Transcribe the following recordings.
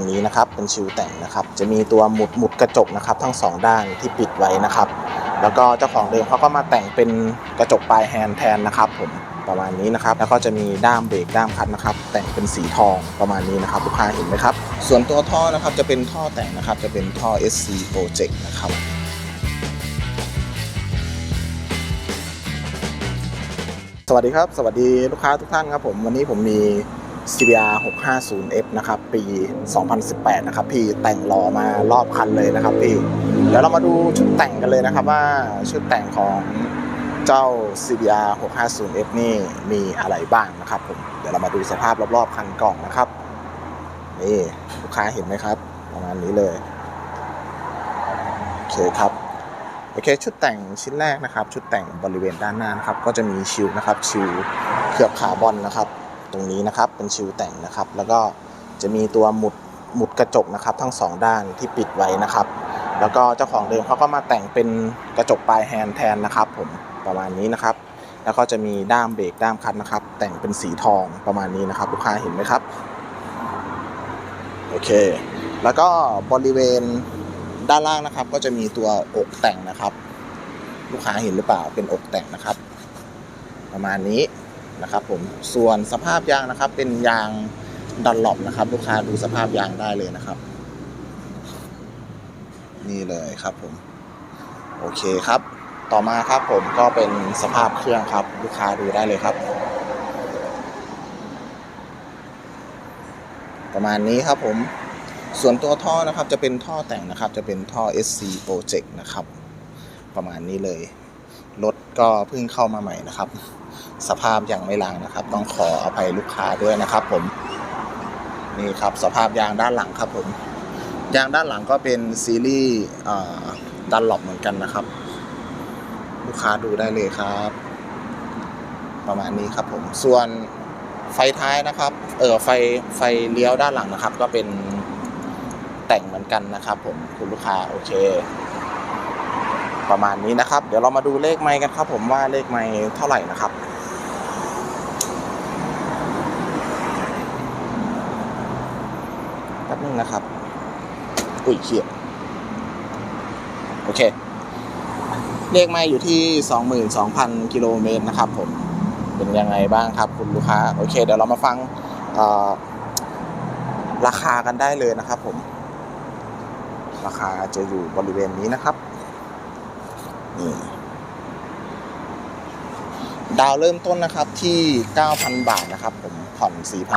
รงนี้นะครับ เป็นชิวแต่งนะครับ จะมีตัวหมุดหมุดกระจกนะครับ ทั้งสองด้านที่ปิดไว้นะครับ แล้วก็เจ้าของเดิมเขาก็มาแต่งเป็นกระจกปลายแฮนด์แทนนะครับผมประมาณนี้นะครับ แล้วก็จะมีด้ามเบรกด้ามคัดนะครับ แต่งเป็นสีทองประมาณนี้นะครับลูกค้าเห็นไหมครับ ส่วนตัวท่อนะครับจะเป็นท่อแต่งนะครับ จะเป็นท่อ SC Project นะครับสวัสดีครับ สวัสดีลูกค้าทุกท่านครับผมวันนี้ผมมี CBR 650F นะครับ ปี 2018 นะครับพี่แต่งหล่อมารอบคันเลยนะครับพี่เดี๋ยวเรามาดูชุดแต่งกันเลยนะครับว่าชุดแต่งของเจ้า CBR 650F นี่มีอะไรบ้างนะครับผมเดี๋ยวเรามาดูสภาพรอบๆคันกล่องนะครับ นี่ลูกค้าเห็นไหมครับ ประมาณนี้เลยโอเคครับโอเคชุดแต่งชิ้นแรกนะครับ ชุดแต่งบริเวณด้านหน้านะครับ ก็จะมีชิลนะครับชิลเคลือบคาร์บอนนะครับ ตรงนี้นะครับ เป็นชิลแต่งนะครับ แล้วก็จะมีตัวหมุดหมุดกระจกนะครับ ทั้งสองด้านที่ปิดไว้นะครับ แล้วก็เจ้าของเดิมเขาก็มาแต่งเป็นกระจกปลายแฮนด์แทนนะครับ ผมประมาณนี้นะครับ แล้วก็จะมีด้ามเบรกด้ามคัดนะครับ แต่งเป็นสีทองประมาณนี้นะครับ ลูกค้าเห็นไหมครับโอเค แล้วก็บริเวณด้านล่างนะครับ ก็จะมีตัวอกแต่งนะครับ ลูกค้าเห็นหรือเปล่าเป็นอกแต่งนะครับ ประมาณนี้ นะครับผมส่วนสภาพยางนะครับเป็นยางดันหลบนะครับ ลูกค้าดูสภาพยางได้เลยนะครับ นี่เลยครับผม โอเคครับ ต่อมาครับผมก็เป็นสภาพเครื่องครับ ลูกค้าดูได้เลยครับ ประมาณนี้ครับผมส่วนตัวท่อนะครับจะเป็นท่อแต่งนะครับ จะเป็นท่อ SC Project นะครับ ประมาณนี้เลย รถก็เพิ่งเข้ามาใหม่นะครับ สภาพยังไม่ล้างนะครับ ต้องขออภัยลูกค้าด้วยนะครับ ผมนี่ครับสภาพยางด้านหลังครับผมยางด้านหลังก็เป็นซีรีส์ดันหลบเหมือนกันนะครับ ลูกค้าดูได้เลยครับ ประมาณนี้ครับผมส่วนไฟท้ายนะครับ เออไฟไฟเลี้ยวด้านหลังนะครับ ก็เป็นแต่งเหมือนกันนะครับ ผมคุณลูกค้าโอเค ประมาณนี้นะครับ เดี๋ยวเรามาดูเลขไม้กันครับ ผมว่าเลขไม้เท่าไหร่นะครับแป๊บนึงนะครับ อุ้ยเขียโอเค เลขไม้อยู่ที่ 22,000 กิโลเมตรนะครับ ผมเป็นยังไงบ้างครับ คุณลูกค้า โอเค เดี๋ยวเรามาฟังราคากันได้เลยนะครับ ผมราคาจะอยู่บริเวณนี้นะครับ ดาวเริ่มต้นนะครับที่ 9,000 บาทนะครับ ผมผ่อน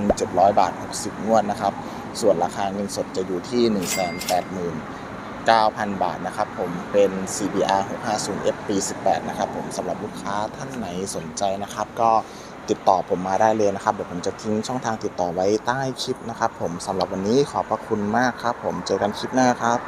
4,700 บาท 60 งวดนะครับ ส่วนราคาเงินสดจะอยู่ที่ 189,000 บาทนะครับ ผมเป็น CBR 650F ปี 18 นะครับ ผมสำหรับลูกค้าท่านไหนสนใจนะครับ ก็ติดต่อผมมาได้เลยนะครับ เดี๋ยวผมจะทิ้งช่องทางติดต่อไว้ใต้คลิปนะครับ ผมสำหรับวันนี้ขอบพระคุณมากครับ ผมเจอกันคลิปหน้าครับ